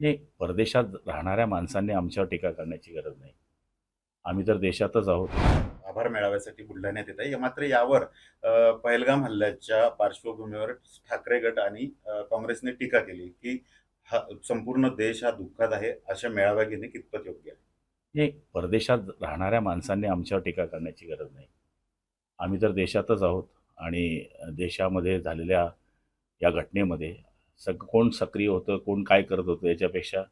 नाही परदेशात राहणाऱ्या माणसांनी आमच्यावर टीका करण्याची गरज नाही. आम्ही तर देशातच आहोत. आभार मेळाव्यासाठी बुलढाण्यात येत आहे. मात्र यावर पहलगाम हल्ल्याच्या पार्श्वभूमीवर ठाकरे गट आणि काँग्रेसने टीका केली की हा संपूर्ण देश हा दुःखात आहे. अशा मेळाव्या घेणे कितपत योग्य आहे? नाही परदेशात राहणाऱ्या माणसांनी आमच्यावर टीका करण्याची गरज नाही. आम्ही तर देशातच आहोत आणि देशामध्ये झालेल्या या घटनेमध्ये सग कोण सक्रिय होतं कोण काय करत होतं याच्यापेक्षा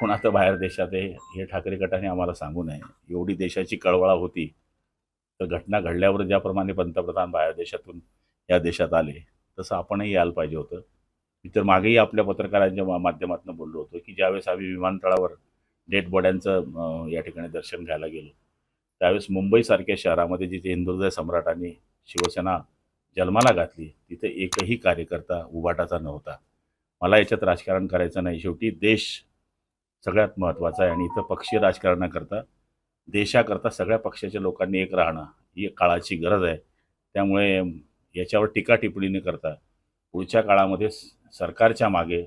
कोण आता बाहेर देशात आहे हे ठाकरे गटाने आम्हाला सांगू नये. एवढी देशाची कळवळा होती. तर घटना घडल्यावर ज्याप्रमाणे पंतप्रधान बाहेर देशातून या देशात आले तसं आपणही यायला पाहिजे होतं. मी तर मागेही आपल्या पत्रकारांच्या मा- माध्यमातून बोललो होतो की ज्यावेळेस आम्ही विमानतळावर डेड बॉड्यांचं या ठिकाणी दर्शन घ्यायला गेलो त्यावेळेस मुंबईसारख्या शहरामध्ये जिथे हिंदुदय सम्राटांनी शिवसेना जन्माला घातली. तिथे एकही कार्यकर्ता उभाटाचा नव्हता. मला याच्यात राजकारण करायचं नाही. शेवटी देश सगळ्यात महत्त्वाचा आहे आणि इथं पक्षीय राजकारणाकरता देशाकरता सगळ्या पक्षाच्या लोकांनी एक राहणं ही काळाची गरज आहे. त्यामुळे याच्यावर टीका टिप्पणी न करता पुढच्या काळामध्ये स- सरकारच्या मागे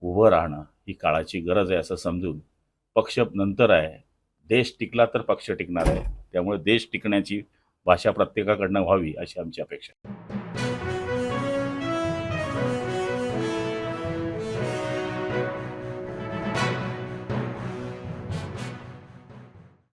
उभं राहणं ही काळाची गरज आहे असं समजून पक्ष नंतर आहे. देश टिकला तर पक्ष टिकणार आहे. त्यामुळे देश टिकण्याची भाषा प्रत्येकाकडनं व्हावी अशी आमची अपेक्षा आहे.